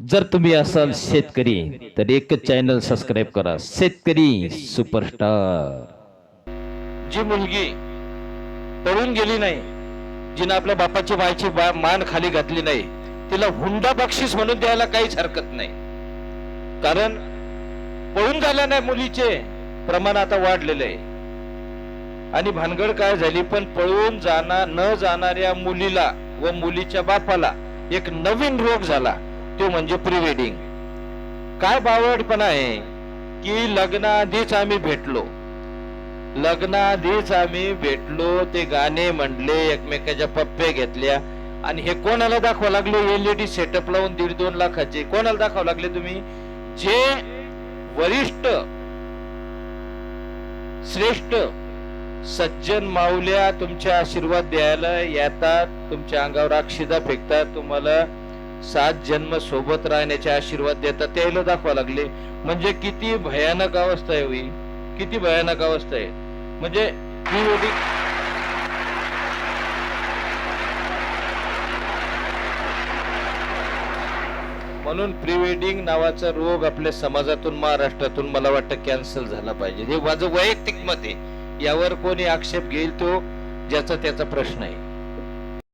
जर तुम्ही असाल शेतकरी तर एकच चॅनल सबस्क्राईब करा. शेतकरी सुपरस्टार जी मुलगी पळून गेली नाही जिनं आपल्या बापाची बायची बा मान खाली घातली नाही तिला हुंडा बक्षीस म्हणून द्यायला काहीच हरकत नाही. कारण पळून झाल्या नाही मुलीचे प्रमाण आता वाढलेले आहे. आणि भानगड काय झाली पण पळून जाणार न जाणाऱ्या मुलीला व मुलीच्या बापाला एक नवीन रोग झाला. तो म्हणजे प्री वेडिंग काय बावळटपणा आहे की लग्नाआधीच आम्ही भेटलो. लग्नाआधीच आम्ही भेटलो ते गाणे म्हणले एकमेकाच्या पप्पे घेतल्या. आणि हे कोणाला दाखवा लागले? एलईडी सेटअप लावून दीड दोन लाखाचे. कोणाला दाखवा लागले तुम्ही? जे वरिष्ठ श्रेष्ठ सज्जन माऊल्या तुमच्या आशीर्वाद द्यायला येतात तुमच्या अंगावर अक्षिदा फेकतात तुम्हाला सात जन्म सोबत राहण्याचे आशीर्वाद देतात त्याला दाखवा लागले. म्हणजे किती भयानक अवस्था आहे होई किती भयानक अवस्था आहे. म्हणजे ही एवढी म्हणून प्री वेडिंग नावाचा रोग आपल्या समाजातून महाराष्ट्रातून मला वाटतं कॅन्सल झाला पाहिजे. हे माझं वैयक्तिक मत आहे. यावर कोणी आक्षेप घेईल तो ज्याचा त्याचा प्रश्न आहे.